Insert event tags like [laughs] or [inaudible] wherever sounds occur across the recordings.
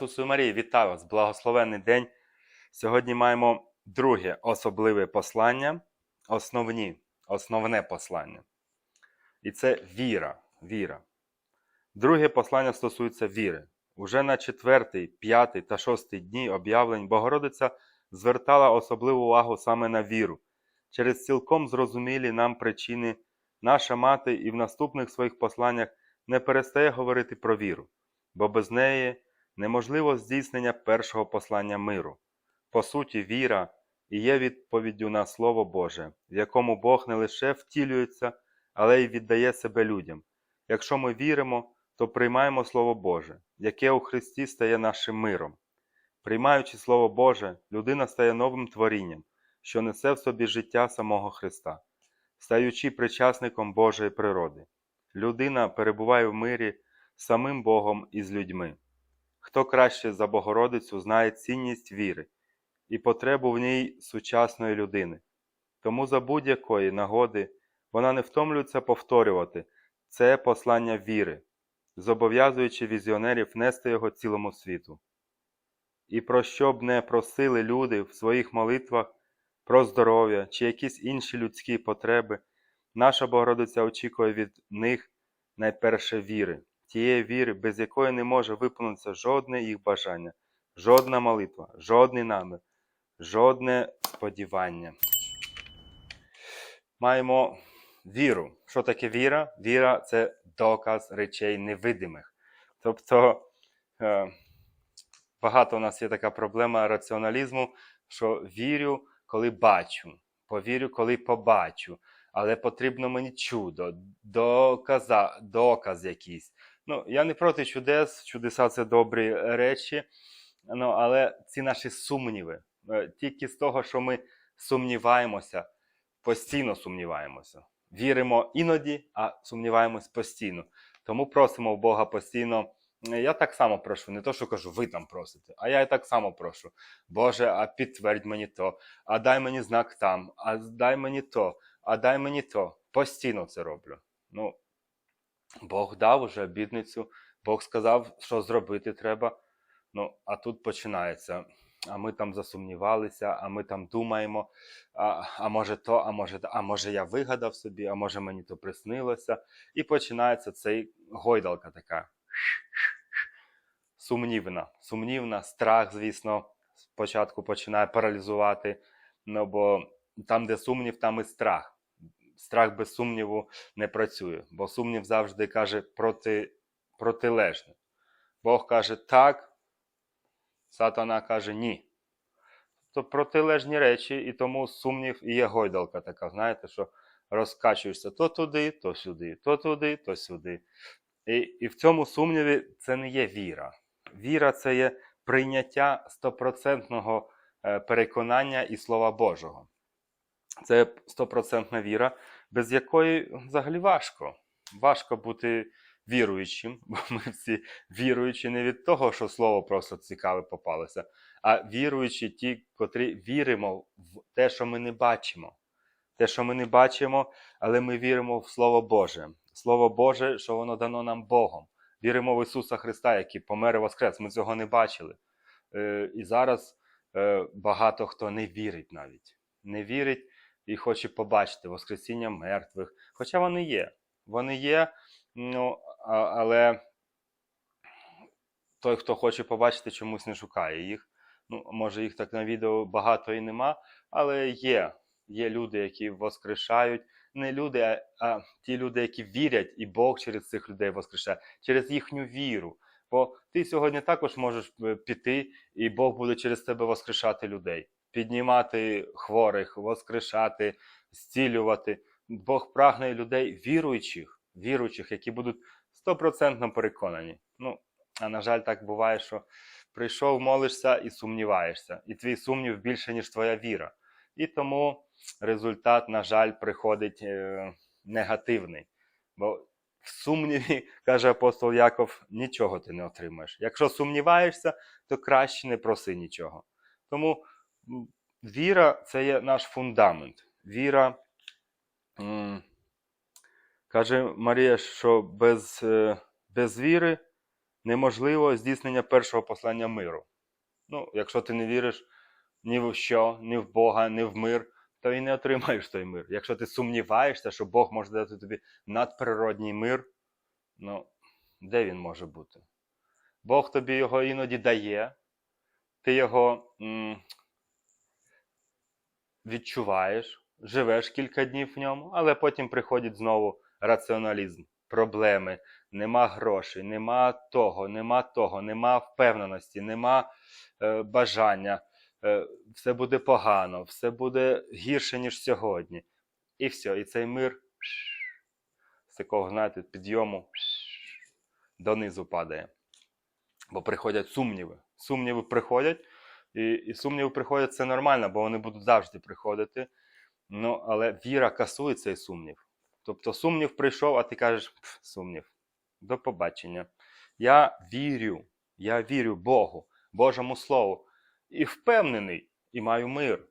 Ісусу Марії! Вітаю вас! Благословенний день! Сьогодні маємо друге особливе послання, основні, основне послання. І це віра. віра. Друге послання стосується віри. Уже на четвертий, п'ятий та шостий дні об'явлень Богородиця звертала особливу увагу саме на віру. Через цілком зрозумілі нам причини наша мати і в наступних своїх посланнях не перестає говорити про віру, бо без неї неможливо здійснення першого послання миру. По суті, віра і є відповіддю на Слово Боже, в якому Бог не лише втілюється, але й віддає себе людям. Якщо ми віримо, то приймаємо Слово Боже, яке у Христі стає нашим миром. Приймаючи Слово Боже, людина стає новим творінням, що несе в собі життя самого Христа, стаючи причасником Божої природи. Людина перебуває в мирі з самим Богом і з людьми. Хто краще за Богородицю знає цінність віри і потребу в ній сучасної людини. Тому за будь-якої нагоди вона не втомлюється повторювати це послання віри, зобов'язуючи візіонерів нести його цілому світу. І про що б не просили люди в своїх молитвах про здоров'я чи якісь інші людські потреби, наша Богородиця очікує від них найперше віри, тієї віри, без якої не може виповнитися жодне їх бажання, жодна молитва, жодний намір, жодне сподівання. Маємо віру. Що таке віра? Віра це доказ речей невидимих. Тобто е, багато у нас є така проблема раціоналізму, що вірю, коли бачу, повірю, коли побачу. Але потрібно мені чудо, доказа, доказ якийсь. Ну, я не проти чудес, чудеса це добрі речі, ну, але ці наші сумніви, е, тільки з того, що ми сумніваємося, постійно сумніваємося. Віримо іноді, а сумніваємось постійно. Тому просимо Бога постійно. Я так само прошу, не то, що кажу, ви там просите, а я і так само прошу. Боже, а підтвердь мені то, а дай мені знак там, а дай мені то, а дай мені то. Постійно це роблю. Ну, Бог дав уже обідницю, Бог сказав, що зробити треба. Ну, а тут починається. А ми там засумнівалися, а ми там думаємо, а, а може то, а може, а може я вигадав собі, а може мені то приснилося. І починається цей гойдалка така. Сумнівна. Сумнівна, страх, звісно, спочатку починає паралізувати. Ну, бо там, де сумнів, там і страх. Страх без сумніву не працює, бо сумнів завжди каже проти, протилежне. Бог каже так, сатана каже ні. То протилежні речі, і тому сумнів і є гойдалка така, знаєте, що розкачуєшся то туди, то сюди, то туди, то сюди. І, і в цьому сумніві це не є віра. Віра це є прийняття стопроцентного е, переконання і Слова Божого. Це стопроцентна віра, без якої взагалі важко. Важко бути віруючим, бо ми всі віруючі не від того, що слово просто цікаве попалося, а віруючі ті, котрі віримо в те, що ми не бачимо. Те, що ми не бачимо, але ми віримо в Слово Боже. Слово Боже, що воно дано нам Богом. Віримо в Ісуса Христа, який помер і воскрес. Ми цього не бачили. Е, і зараз е, багато хто не вірить навіть. Не вірить і хоче побачити Воскресіння мертвих. Хоча вони є. Вони є, ну, але той, хто хоче побачити, чомусь не шукає їх. Ну, може, їх так на відео багато і нема, але є. Є люди, які воскрешають. Не люди, а, а ті люди, які вірять, і Бог через цих людей воскрешає, через їхню віру. Бо ти сьогодні також можеш е, піти, і Бог буде через тебе воскрешати людей піднімати хворих, воскрешати, зцілювати. Бог прагне людей віруючих, віруючих, які будуть стопроцентно переконані. Ну, а на жаль, так буває, що прийшов, молишся і сумніваєшся, і твій сумнів більше, ніж твоя віра. І тому результат, на жаль, приходить е, негативний. Бо в сумніві, [laughs] каже апостол Яков, нічого ти не отримаєш. Якщо сумніваєшся, то краще не проси нічого. Тому віра це є наш фундамент. Віра, каже Марія, що без, е, без віри неможливо здійснення першого послання миру. Ну, якщо ти не віриш ні в що, ні в Бога, ні в мир, то і не отримаєш той мир. Якщо ти сумніваєшся, що Бог може дати тобі надприродній мир, ну, де він може бути? Бог тобі його іноді дає, ти його м, відчуваєш, живеш кілька днів в ньому, але потім приходить знову раціоналізм, проблеми, нема грошей, нема того, нема того, нема впевненості, нема е, бажання, е, все буде погано, все буде гірше, ніж сьогодні. І все, і цей мир з такого, знаєте, підйому донизу падає. Бо приходять сумніви. Сумніви приходять, і, і сумніви приходять це нормально, бо вони будуть завжди приходити. Ну, але віра касує цей сумнів. Тобто сумнів прийшов, а ти кажеш, сумнів. До побачення. Я вірю, я вірю Богу, Божому Слову. І впевнений, і маю мир.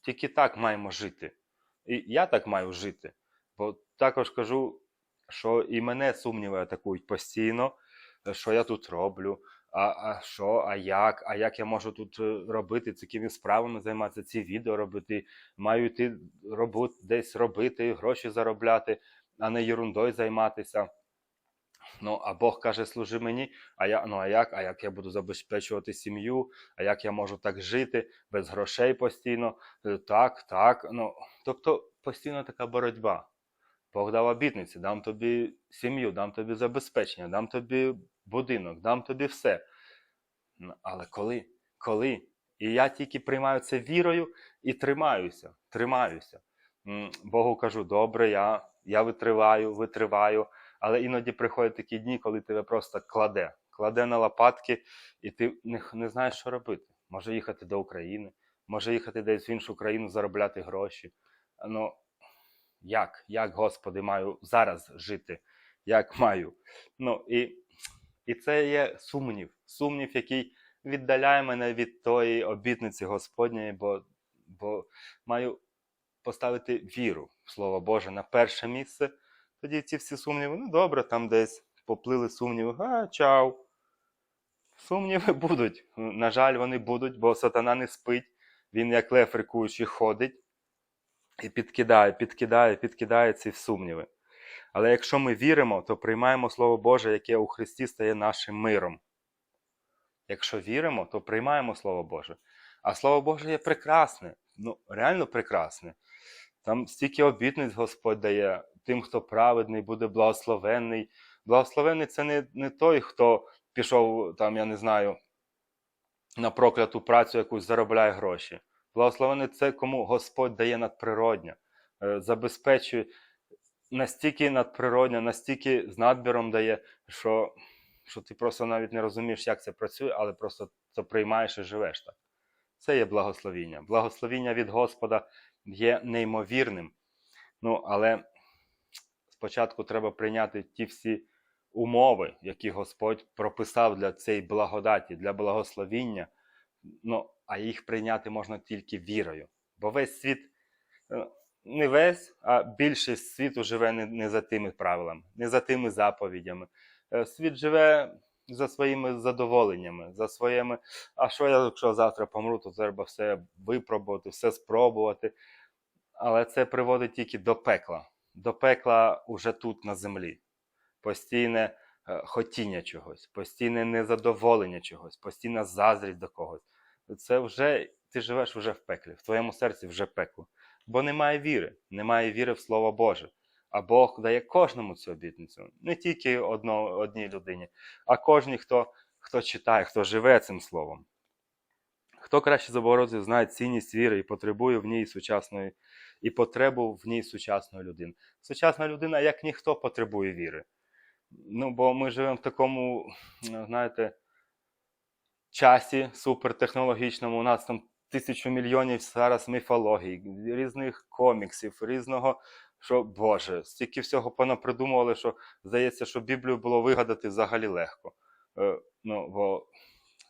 Тільки так маємо жити. І я так маю жити. Бо також кажу, що і мене сумніви атакують постійно, що я тут роблю, а, а що, а як, а як я можу тут е, робити, такими справами займатися, ці відео робити, маю йти робот, десь робити, гроші заробляти, а не ерундою займатися. Ну, а Бог каже, служи мені, а я, ну а як? А як я буду забезпечувати сім'ю, а як я можу так жити без грошей постійно? Е, Так, так. Ну, тобто постійно така боротьба. Бог дав обітниці, дам тобі сім'ю, дам тобі забезпечення, дам тобі будинок, дам тобі все. Але коли? Коли? І я тільки приймаю це вірою і тримаюся, тримаюся. Богу кажу, добре, я, я витриваю, витриваю, але іноді приходять такі дні, коли тебе просто кладе, кладе на лопатки, і ти не, не знаєш, що робити. Може їхати до України, може їхати десь в іншу країну заробляти гроші. Ну, як, як, Господи, маю зараз жити, як маю. Ну, і, і це є сумнів, сумнів, який віддаляє мене від тої обітниці Господньої, бо, бо маю поставити віру, Слово Боже, на перше місце. Тоді ці всі сумніви, ну добре, там десь поплили сумніви, а чау. Сумніви будуть. На жаль, вони будуть, бо сатана не спить, він як лев рикуючий ходить і підкидає, підкидає, підкидає ці сумніви. Але якщо ми віримо, то приймаємо Слово Боже, яке у Христі стає нашим миром. Якщо віримо, то приймаємо Слово Боже. А Слово Боже є прекрасне, ну реально прекрасне. Там стільки обітниць Господь дає тим, хто праведний, буде благословенний. Благословенний це не, не той, хто пішов, там, я не знаю, на прокляту працю якусь заробляє гроші. Благословений це кому Господь дає надприродня, е, забезпечує настільки надприродня, настільки з надбіром дає, що, що ти просто навіть не розумієш, як це працює, але просто це приймаєш і живеш так. Це є благословіння. Благословіння від Господа є неймовірним. Ну, але спочатку треба прийняти ті всі умови, які Господь прописав для цієї благодаті, для благословіння. Ну, а їх прийняти можна тільки вірою. Бо весь світ, е, не весь, а більшість світу живе не, не за тими правилами, не за тими заповідями. Е, Світ живе за своїми задоволеннями, за своїми. А що я, якщо завтра помру, то треба все випробувати, все спробувати. Але це приводить тільки до пекла. До пекла уже тут на землі. Постійне е, хотіння чогось, постійне незадоволення чогось, постійна заздрість до когось. Це вже ти живеш вже в пеклі, в твоєму серці вже пекло. Бо немає віри, немає віри в Слово Боже. А Бог дає кожному цю обітницю, не тільки одно, одній людині, а кожній, хто, хто читає, хто живе цим словом. Хто краще за Богородицю знає цінність віри і потребує в ній сучасної, і потребу в ній сучасної людини. Сучасна людина, як ніхто, потребує віри. Ну, бо ми живемо в такому, знаєте, часі супертехнологічному. У нас там тисячу мільйонів зараз міфологій, різних коміксів, різного, що Боже, стільки всього понапридумували, що здається, що Біблію було вигадати взагалі легко. Е, ну, бо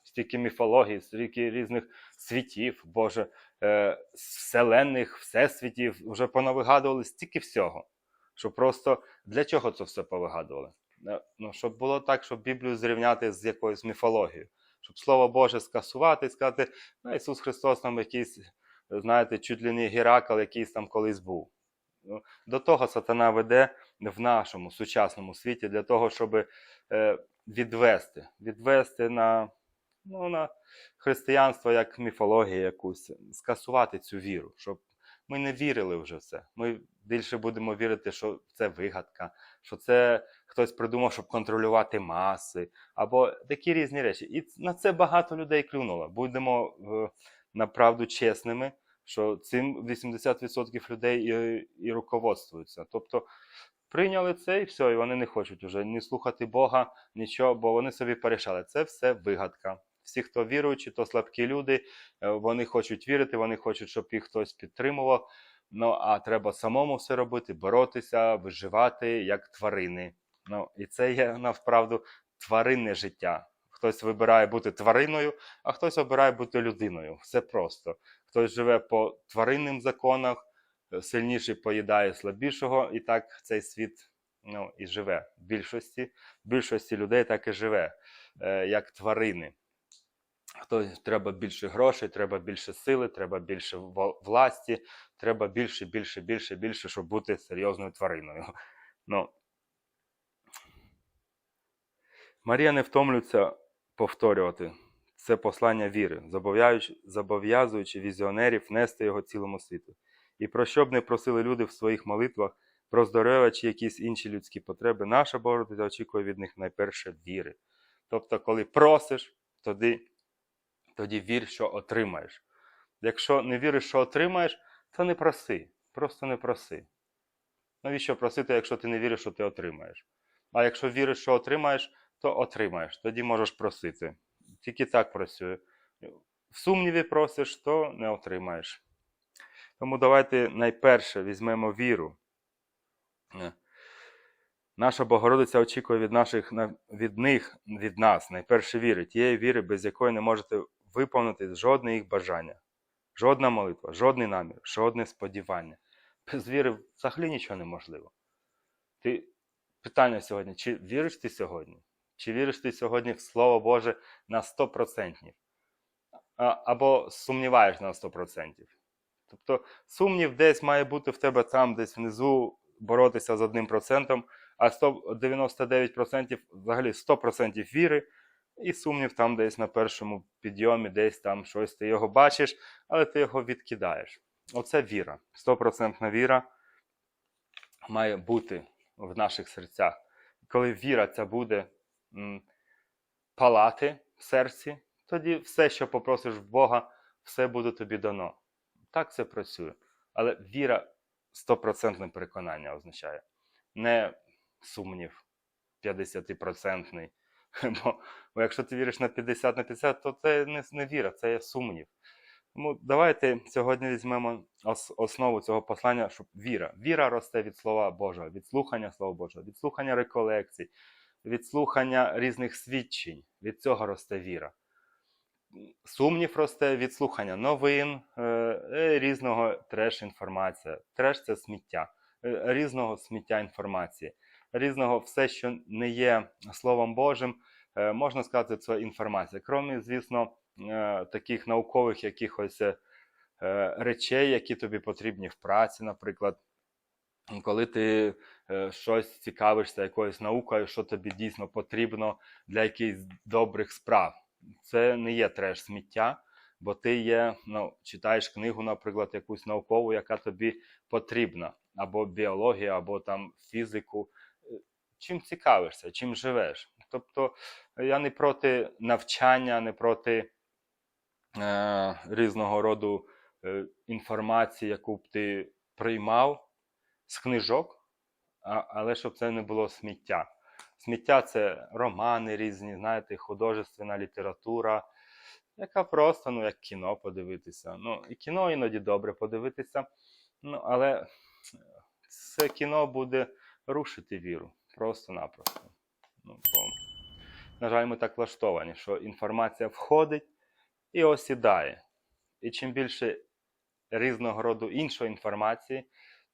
стільки міфологій, стільки різних світів, Боже, е, вселенних, всесвітів, вже понавигадували стільки всього. Що просто для чого це все повигадували? е, ну, щоб було так, щоб Біблію зрівняти з якоюсь міфологією. Щоб Слово Боже скасувати і сказати, ну, Ісус Христос там якийсь, знаєте, чуть ли не Геракл, якийсь там колись був. Ну, До того сатана веде в нашому сучасному світі для того, щоб е, відвести, відвести на, ну, на християнство як міфологію якусь, скасувати цю віру, щоб ми не вірили вже в це. Ми більше будемо вірити, що це вигадка, що це хтось придумав, щоб контролювати маси, або такі різні речі. І на це багато людей клюнуло. Будемо е, направду чесними, що цим 80% людей і, і руководствуються. Тобто прийняли це і все, і вони не хочуть вже ні слухати Бога, нічого, бо вони собі порішали. Це все вигадка. Всі, хто віруючі, то слабкі люди, е, вони хочуть вірити, вони хочуть, щоб їх хтось підтримував. Ну а треба самому все робити, боротися, виживати як тварини. Ну і це є навправду тваринне життя. Хтось вибирає бути твариною, а хтось обирає бути людиною. Все просто. Хтось живе по тваринним законах, е, сильніший поїдає слабішого, і так цей світ ну, і живе. В більшості, більшості людей так і живе, е, як тварини. Хтось треба більше грошей, треба більше сили, треба більше власті, треба більше, більше, більше, більше, щоб бути серйозною твариною. [laughs] Ну, Марія не втомлюється повторювати це послання віри, зобов'язуючи, візіонерів нести його цілому світу. І про що б не просили люди в своїх молитвах, про здоров'я чи якісь інші людські потреби, наша Богородиця очікує від них найперше віри. Тобто, коли просиш, тоді, тоді вір, що отримаєш. Якщо не віриш, що отримаєш, то не проси. Просто не проси. Навіщо просити, якщо ти не віриш, що ти отримаєш? А якщо віриш, що отримаєш, то отримаєш. Тоді можеш просити. Тільки так працює. В сумніві просиш, то не отримаєш. Тому давайте найперше візьмемо віру. Е, Наша Богородиця очікує від наших від них, від нас, найперше віри, тієї віри, без якої не можете виповнити жодне їх бажання, жодна молитва, жодний намір, жодне сподівання. Без віри взагалі нічого неможливо. Ти питання сьогодні: чи віриш ти сьогодні? Чи віриш ти сьогодні в Слово Боже на 100%? Або сумніваєш на 100%? Тобто сумнів десь має бути в тебе там, десь внизу, боротися з одним процентом, а 100 99% взагалі 100% віри, і сумнів там десь на першому підйомі, десь там щось ти його бачиш, але ти його відкидаєш. Оце віра. 100% віра має бути в наших серцях. Коли віра ця буде палати в серці, тоді все, що попросиш в Бога, все буде тобі дано. Так це працює. Але віра 100% переконання означає. Не сумнів 50%. [laughs] Бо, бо якщо ти віриш на 50 на 50, то це не, не віра, це є сумнів. Тому давайте сьогодні візьмемо ос- основу цього послання, щоб віра. Віра росте від Слова Божого, від слухання Слова Божого, від слухання реколекцій, від слухання різних свідчень. Від цього росте віра. Сумнів росте від слухання новин, е, е, різного треш інформація. Треш це сміття, е, різного сміття інформації, різного все, що не є Словом Божим, можна сказати, це інформація. Крім, звісно, таких наукових якихось речей, які тобі потрібні в праці, наприклад. Коли ти е, щось цікавишся якоюсь наукою, що тобі дійсно потрібно для якихось добрих справ. Це не є треш сміття, бо ти є, ну, читаєш книгу, наприклад, якусь наукову, яка тобі потрібна, або біологія, або там фізику. Е, Чим цікавишся, чим живеш. Тобто я не проти навчання, не проти е, різного роду е, інформації, яку б ти приймав з книжок, але щоб це не було сміття. Сміття це романи різні, знаєте, художественна література, яка просто, ну, як кіно подивитися. Ну, і кіно іноді добре подивитися, ну, але це кіно буде рушити віру просто-напросто. Ну, бо, на жаль, ми так влаштовані, що інформація входить і осідає. І чим більше різного роду іншої інформації,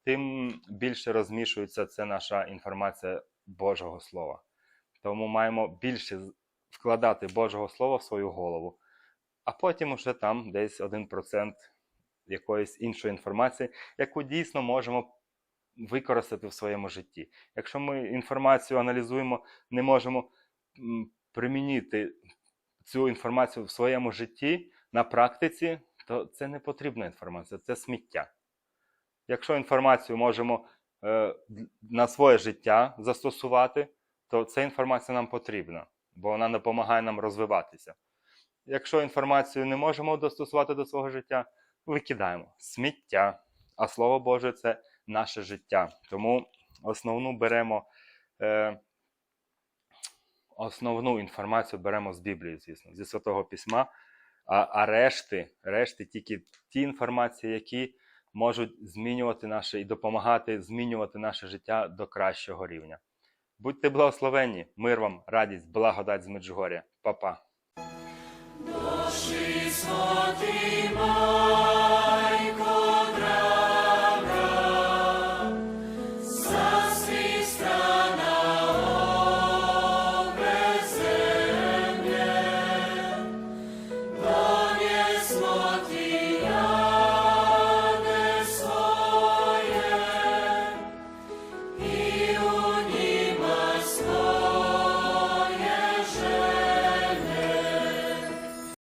тим більше розмішується це наша інформація Божого Слова. Тому маємо більше вкладати Божого Слова в свою голову, а потім уже там десь 1% якоїсь іншої інформації, яку дійсно можемо використати в своєму житті. Якщо ми інформацію аналізуємо, не можемо примінити цю інформацію в своєму житті на практиці, то це не потрібна інформація, це сміття. Якщо інформацію можемо е, на своє життя застосувати, то ця інформація нам потрібна, бо вона допомагає нам розвиватися. Якщо інформацію не можемо достосувати до свого життя, викидаємо сміття. А Слово Боже це наше життя. Тому основну беремо. Е, Основну інформацію беремо з Біблії, звісно, зі Святого Письма, а, а решти, решти тільки ті інформації, які можуть змінювати наше і допомагати змінювати наше життя до кращого рівня. Будьте благословенні, мир вам, радість, благодать з Меджугоря. Па-па.